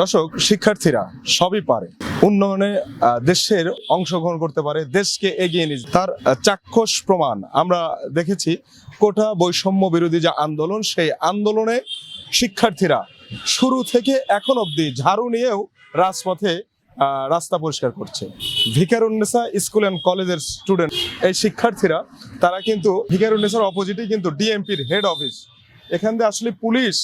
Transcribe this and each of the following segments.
দর্শক, শিক্ষার্থীরা সবই পারে। উন্নয়নে দেশের অংশগ্রহণ করতে পারে, দেশকে এগিয়ে নিয়ে তার চাক্ষুষ প্রমাণ। আমরা দেখেছি কোটা বৈষম্য বিরোধী যে আন্দোলন, সেই আন্দোলনে শিক্ষার্থীরা শুরু থেকে এখন অবধি ঝাড়ু নিয়েও রাজপথে রাস্তা পরিষ্কার করছে। ভিকারুন্নেসা স্কুল অ্যান্ড কলেজের স্টুডেন্ট। এই শিক্ষার্থীরা, তারা কিন্তু ভিকারুন্নেসার অপোজিটে কিন্তু ডিএমপির হেড অফিস। এখান দিয়ে আসলে পুলিশ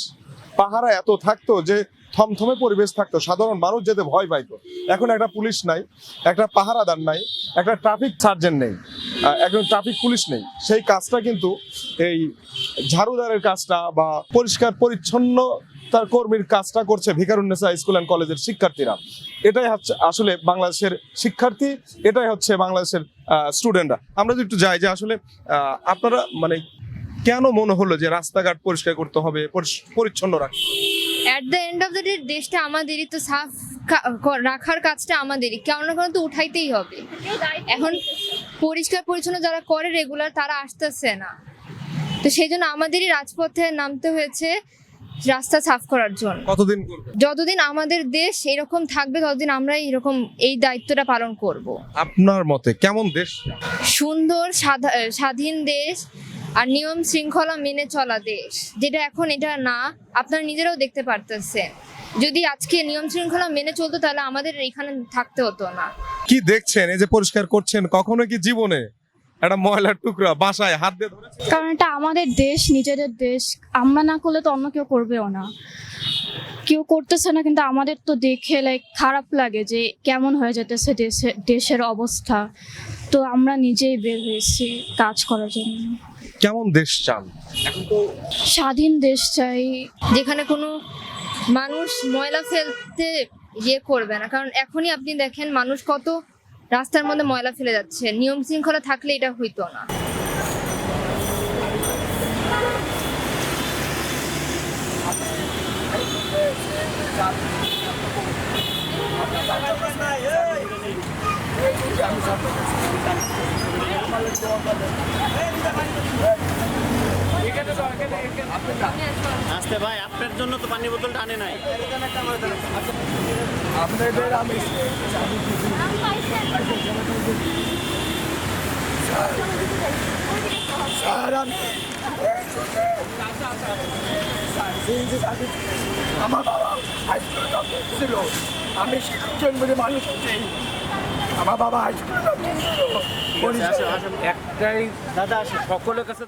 পাহারা এত থাকতো যে থমথমে পরিবেশ থাকতো, সাধারণ মানুষ যেতে ভয় পাইতো। এখন একটা পুলিশ নাই, একটা পাহারাদার নাই, একটা ট্রাফিক সার্জেন্ট নেই একজন ট্রাফিক পুলিশ নেই। সেই কাজটা কিন্তু এই ঝাড়ুদারের কাজটা বা পরিষ্কার পরিচ্ছন্ন তার কর্মীর কাজটা করছে ভিকারুন্নেসা স্কুল অ্যান্ড কলেজের শিক্ষার্থীরা। এটাই হচ্ছে আসলে বাংলাদেশের শিক্ষার্থী, এটাই হচ্ছে বাংলাদেশের স্টুডেন্টরা আমরা যদি একটু যাই যে আসলে আপনারা মানে কেন মনে হলো যে রাস্তাঘাট পরিষ্কার করতে হবে পরিচ্ছন্ন রাখতে? At the end of the day দেশটা আমাদেরই তো সাফ রাখার কাজটা আমাদেরই। কারণ না কারণ তো উঠাইতেই হবে। এখন পরিষ্কার পরিচ্ছন্ন যারা করে রেগুলার তারা আসতেছে না। তো সেই জন্য আমাদেরই রাজপথে নামতে হয়েছে রাস্তা সাফ করার জন্য। কতদিন যতদিন আমাদের দেশ এরকম থাকবে ততদিন আমরা এরকম এই দায়িত্বটা পালন করব। আপনার মতে কেমন দেশ? সুন্দর স্বাধীন দেশ। আর নিয়ম শৃঙ্খলা মেনে চলা দেশ যেটা এখন এটা না আপনারা নিজেরাও দেখতে পারতেছেন। যদি আজকে নিয়ম শৃঙ্খলা মেনে চলতো তাহলে আমাদের এখানে থাকতে হতো না। কি দেখছেন? এই যে পরিষ্কার করছেন কখনো কি জীবনে একটা ময়লার টুকরা বাসায় হাত দিয়ে ধরেছে কারণ এটা আমাদের দেশ নিজেদের দেশ। আমরা না করলে তো অন্য কেউ করবেও না। কেউ করতেছে না কিন্তু আমাদের তো দেখে লাইক খারাপ লাগে যে কেমন হয়ে যেতেছে দেশে- দেশের অবস্থা। তো আমরা নিজেই বের হয়েছি কাজ করার জন্য। কেমন দেশ চান? এখন তো স্বাধীন দেশ চাই, যেখানে কোনো মানুষ ময়লা ফেলতে ইয়ে করবে না। কারণ এখনই আপনি দেখেন মানুষ কত রাস্তার মধ্যে ময়লা ফেলে যাচ্ছে, নিয়ম শৃঙ্খলা থাকলে এটা হইতো না। আসতে ভাই, আপনার জন্য তো পানির বোতলটা আনে নাই। আমার বাবা ছিল আমি শিক্ষক বলে মানুষ হচ্ছি। আমার বাবা আসো আসো একটাই দাদা সকলের কাছে